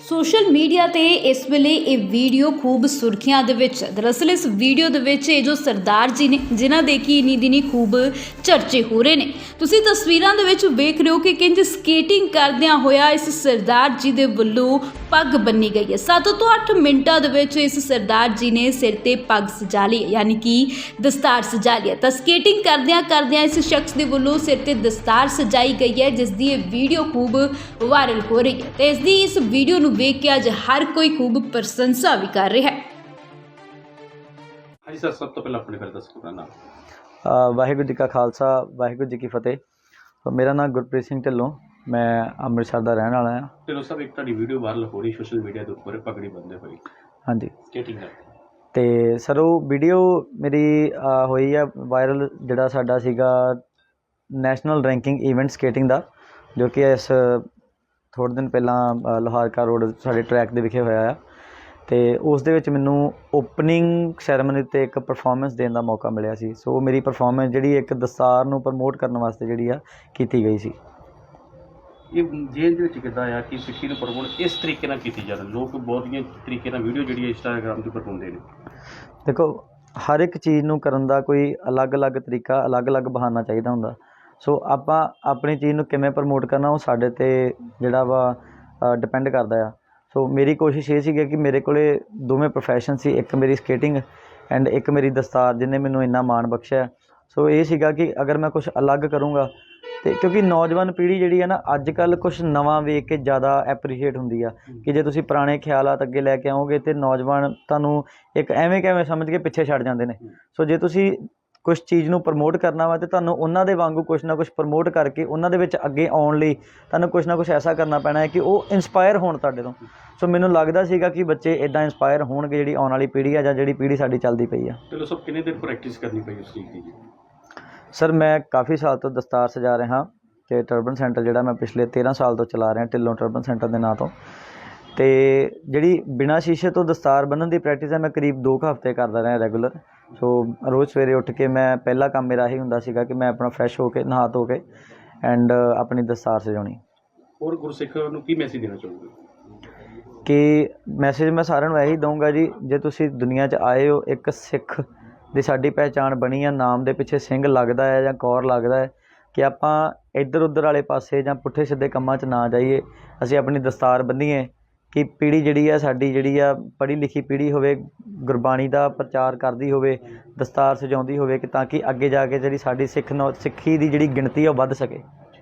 Social media ਤੇ ਇਸ ਵੇਲੇ ਇਹ ਵੀਡੀਓ ਖੂਬ ਸੁਰਖੀਆਂ ਦੇ ਵਿੱਚ ਹੈ। ਦਰਅਸਲ ਇਸ ਵੀਡੀਓ ਦੇ ਵਿੱਚ ਇਹ ਜੋ ਸਰਦਾਰ ਜੀ ਨੇ, ਜਿਨ੍ਹਾਂ ਦੇ ਕੀ ਇਨੀ ਦਿਨੀ ਖੂਬ ਚਰਚੇ ਹੋ ਰਹੇ ਨੇ ਤੁਸੀਂ ਤਸਵੀਰਾਂ ਦੇ ਵਿੱਚ ਵੇਖ ਰਹੇ ਹੋ ਕਿ ਕਿੰਜ ਸਕੇਟਿੰਗ ਕਰਦਿਆਂ ਹੋਇਆ ਇਸ ਸਰਦਾਰ ਜੀ ਦੇ ਵੱਲੋਂ ਪੱਗ ਬੰਨੀ ਗਈ ਹੈ। 7 ਤੋਂ 8 ਮਿੰਟਾਂ ਦੇ ਵਿੱਚ ਇਸ ਸਰਦਾਰ ਜੀ ਨੇ ਸਿਰ ਤੇ ਪੱਗ ਸਜਾ ਲਈ ਯਾਨੀ ਕਿ ਦਸਤਾਰ ਸਜਾ ਲਈ ਹੈ। ਤਾਂ ਸਕੇਟਿੰਗ ਕਰਦਿਆਂ ਕਰਦਿਆਂ ਇਸ ਸ਼ਖਸ ਦੇ ਵੱਲੋਂ ਸਿਰ ਤੇ ਦਸਤਾਰ ਸਜਾਈ ਗਈ ਹੈ ਜਿਸ ਦੀ ਇਹ ਵੀਡੀਓ ਖੂਬ ਵਾਇਰਲ ਹੋ ਰਹੀ ਹੈ। ਤੇ ਇਸ ਦੀ ਇਸ ਵੀਡੀਓ ਨੂੰ ਵੇਖ ਕੇ ਅੱਜ ਹਰ ਕੋਈ ਖੂਬ ਪ੍ਰਸ਼ੰਸਾ ਵੀ ਕਰ ਰਿਹਾ ਹੈ। ਹਾਂਜੀ ਸਰ ਸਭ ਤੋਂ ਪਹਿਲਾਂ ਆਪਣੇ ਬਾਰੇ ਦੱਸੋ ਆਪਣਾ ਨਾਮ? ਅ, ਵਾਹਿਗੁਰੂ ਜੀ ਕਾ ਖਾਲਸਾ ਵਾਹਿਗੁਰੂ ਜੀ ਕੀ ਫਤਿਹ। ਮੇਰਾ ਨਾਮ ਗੁਰਪ੍ਰੀਤ ਸਿੰਘ ਢਿੱਲੋਂ। ਮੈਂ ਅੰਮ੍ਰਿਤਸਰ ਦਾ ਰਹਿਣ ਵਾਲਾ ਹਾਂ। ਚਲੋ ਸਭ ਇੱਕ ਤੁਹਾਡੀ ਵੀਡੀਓ ਵਾਇਰਲ ਹੋ ਰਹੀ ਸੋਸ਼ਲ ਮੀਡੀਆ ਦੇ ਉੱਪਰ ਪਗੜੀ ਬੰਦੇ ਹੋਈ ਹਾਂਜੀ। ਸਕੇਟਿੰਗ ਦਾ ਤੇ ਸਰ ਉਹ ਵੀਡੀਓ ਮੇਰੀ ਹੋਈ ਆ ਵਾਇਰਲ ਜਿਹੜਾ ਸਾਡਾ ਸੀਗਾ ਨੈਸ਼ਨਲ ਰੈਂਕਿੰਗ ਇਵੈਂਟ ਸਕੇਟਿੰਗ ਦਾ ਜੋ ਕਿ ਇਸ ਥੋੜ੍ਹੇ ਦਿਨ ਪਹਿਲਾਂ ਲੋਹਾਰਕਾ ਰੋਡ ਸਾਡੇ ਟਰੈਕ ਦੇ ਵਿਖੇ ਹੋਇਆ ਆ। ਤੇ ਉਸ ਦੇ ਵਿੱਚ ਮੈਨੂੰ ਓਪਨਿੰਗ ਸੈਰੇਮਨੀ ਤੇ ਇੱਕ ਪਰਫਾਰਮੈਂਸ ਦੇਣ ਦਾ ਮੌਕਾ ਮਿਲਿਆ ਸੀ। ਸੋ ਮੇਰੀ ਪਰਫਾਰਮੈਂਸ ਜਿਹੜੀ ਇੱਕ ਦਸਤਾਰ ਨੂੰ ਪ੍ਰਮੋਟ ਕਰਨ ਵਾਸਤੇ ਜਿਹੜੀ ਆ ਕੀਤੀ ਗਈ ਸੀ। ਇਹ ਜੇਲ੍ਹ ਦੇ ਵਿੱਚ ਕਿੱਦਾਂ ਆ ਕਿ ਸਿੱਖੀ ਨੂੰ ਪ੍ਰਮੋਟ ਇਸ ਤਰੀਕੇ ਨਾਲ ਕੀਤੀ ਜਾਂਦੀ ਲੋਕ ਬਹੁਤੀਆਂ ਤਰੀਕੇ ਨਾਲ ਵੀਡੀਓ ਜਿਹੜੀ ਇੰਸਟਾਗ੍ਰam ਤੇ ਪਾਉਂਦੇ ਨੇ। ਦੇਖੋ, ਹਰ ਇੱਕ ਚੀਜ਼ ਨੂੰ ਕਰਨ ਦਾ ਕੋਈ ਅਲੱਗ-ਅਲੱਗ ਤਰੀਕਾ, ਅਲੱਗ-ਅਲੱਗ ਬਹਾਨਾ ਚਾਹੀਦਾ ਹੁੰਦਾ। ਸੋ ਆਪਾਂ ਆਪਣੀ ਚੀਜ਼ ਨੂੰ ਕਿਵੇਂ ਪ੍ਰਮੋਟ ਕਰਨਾ, ਉਹ ਸਾਡੇ ਤੇ ਜਿਹੜਾ ਵਾ ਡਿਪੈਂਡ ਕਰਦਾ ਆ। ਸੋ ਮੇਰੀ ਕੋਸ਼ਿਸ਼ ਇਹ ਸੀਗੀ ਕਿ ਮੇਰੇ ਕੋਲੇ ਦੋਵੇਂ ਪ੍ਰੋਫੈਸ਼ਨ ਸੀ, ਇੱਕ ਮੇਰੀ ਸਕੇਟਿੰਗ ਐਂਡ ਇੱਕ ਮੇਰੀ ਦਸਤਾਰ ਜਿਹਨੇ ਮੈਨੂੰ ਇੰਨਾ ਮਾਣ ਬਖਸ਼ਿਆ। ਸੋ ਇਹ ਸੀਗਾ ਕਿ ਅਗਰ ਮੈਂ ਕੁਝ ਅਲੱਗ ਕਰੂੰਗਾ ਤੇ ਕਿਉਂਕਿ ਨੌਜਵਾਨ ਪੀੜ੍ਹੀ ਜਿਹੜੀ ਹੈ ਨਾ ਅੱਜ ਕੱਲ ਕੁਝ ਨਵਾਂ ਵੇਖ ਕੇ ਜ਼ਿਆਦਾ ਐਪਰੀਸ਼ੀਏਟ ਹੁੰਦੀ ਆ ਕਿ ਜੇ ਤੁਸੀਂ ਪੁਰਾਣੇ ਖਿਆਲਾਤ ਅੱਗੇ ਲੈ ਕੇ ਆਓਗੇ ਤੇ ਨੌਜਵਾਨ ਤੁਹਾਨੂੰ ਇੱਕ ਐਵੇਂ ਕਿਵੇਂ ਸਮਝ ਕੇ ਪਿੱਛੇ ਛੱਡ ਜਾਂਦੇ ਨੇ। ਸੋ ਜੇ ਤੁਸੀਂ ਕੁਝ ਚੀਜ਼ ਨੂੰ ਪ੍ਰਮੋਟ ਕਰਨਾ ਵਾ ਤੇ ਤੁਹਾਨੂੰ ਉਹਨਾਂ ਦੇ ਵਾਂਗੂ ਕੁਝ ਨਾ ਕੁਝ ਪ੍ਰਮੋਟ ਕਰਕੇ ਉਹਨਾਂ ਦੇ ਵਿੱਚ ਅੱਗੇ ਆਉਣ ਲਈ ਤੁਹਾਨੂੰ ਕੁਝ ਨਾ ਕੁਝ ਐਸਾ ਕਰਨਾ ਪੈਣਾ ਹੈ ਕਿ ਉਹ ਇਨਸਪਾਇਰ ਹੋਣ ਤੁਹਾਡੇ ਤੋਂ। ਸੋ ਮੈਨੂੰ ਲੱਗਦਾ ਸੀਗਾ ਕਿ ਬੱਚੇ ਇਦਾਂ ਇਨਸਪਾਇਰ ਹੋਣਗੇ ਜਿਹੜੀ ਆਉਣ ਵਾਲੀ ਪੀੜ੍ਹੀ ਆ ਜਾਂ ਜਿਹੜੀ ਪੀੜ੍ਹੀ ਸਾਡੀ ਚੱਲਦੀ ਪਈ ਆ। ਚਲੋ ਸਭ ਕਿੰਨੇ ਦਿਨ ਪ੍ਰੈਕਟਿਸ ਕਰਨੀ ਪਈ ਉਸ ਚੀਜ਼ ਦੀ? ਸਰ ਮੈਂ ਕਾਫੀ ਸਾਲ ਤੋਂ ਦਸਤਾਰ ਸਜਾ ਰਿਹਾ ਤੇ ਟਰਬਨ ਸੈਂਟਰ ਜਿਹੜਾ ਮੈਂ ਪਿਛਲੇ 13 ਸਾਲ ਤੋਂ ਚਲਾ ਰਿਹਾ ਢਿੱਲੋਂ ਟਰਬਨ ਸੈਂਟਰ ਦੇ ਨਾਂ ਤੋਂ। ਤੇ ਜਿਹੜੀ ਬਿਨਾਂ ਸ਼ੀਸ਼ੇ ਤੋਂ ਦਸਤਾਰ ਬੰਨ੍ਹਣ ਦੀ ਪ੍ਰੈਕਟਿਸ ਹੈ ਮੈਂ ਕਰੀਬ 2 ਹਫ਼ਤੇ ਕਰਦਾ ਰਿਹਾ ਰੈਗੂਲਰ ਸੋ ਰੋਜ਼ ਸਵੇਰੇ ਉੱਠ ਕੇ ਮੈਂ ਪਹਿਲਾ ਕੰਮ ਮੇਰਾ ਇਹ ਹੁੰਦਾ ਸੀਗਾ ਕਿ ਮੈਂ ਆਪਣਾ ਫਰੈਸ਼ ਹੋ ਕੇ ਨਹਾ ਧੋ ਕੇ ਐਂਡ ਆਪਣੀ ਦਸਤਾਰ ਸਜਾਉਣੀ। ਹੋਰ ਗੁਰਸਿੱਖ ਨੂੰ ਕੀ ਮੈਸੇਜ ਦੇਣਾ ਚਾਹੋਗੇ? ਕਿ ਮੈਸੇਜ ਮੈਂ ਸਾਰਿਆਂ ਨੂੰ ਇਹੀ ਦਊਂਗਾ ਜੀ ਜੇ ਤੁਸੀਂ ਦੁਨੀਆ 'ਚ ਆਏ ਹੋ ਇੱਕ ਸਿੱਖ ਦੀ ਸਾਡੀ ਪਹਿਚਾਣ ਬਣੀ ਆ, ਨਾਮ ਦੇ ਪਿੱਛੇ ਸਿੰਘ ਲੱਗਦਾ ਹੈ ਜਾਂ ਕੌਰ ਲੱਗਦਾ ਹੈ, ਕਿ ਆਪਾਂ ਇੱਧਰ ਉੱਧਰ ਵਾਲੇ ਪਾਸੇ ਜਾਂ ਪੁੱਠੇ ਸਿੱਧੇ ਕੰਮਾਂ 'ਚ ਨਾ ਜਾਈਏ, ਅਸੀਂ ਆਪਣੀ ਦਸਤਾਰ ਬੰਨੀਏ, ਕਿ ਪੀੜ੍ਹੀ ਜਿਹੜੀ ਆ, ਸਾਡੀ ਜਿਹੜੀ ਆ ਪੜ੍ਹੀ ਲਿਖੀ ਪੀੜ੍ਹੀ ਹੋਵੇ, ਗੁਰਬਾਣੀ ਦਾ ਪ੍ਰਚਾਰ ਕਰਦੀ ਹੋਵੇ, ਦਸਤਾਰ ਸਜਾਉਂਦੀ ਹੋਵੇ, ਕਿ ਤਾਂ ਕਿ ਅੱਗੇ ਜਾ ਕੇ ਜਿਹੜੀ ਸਾਡੀ ਸਿੱਖ ਨੌ, ਸਿੱਖੀ ਦੀ ਜਿਹੜੀ ਗਿਣਤੀ ਆ, ਉਹ ਵੱਧ ਸਕੇ।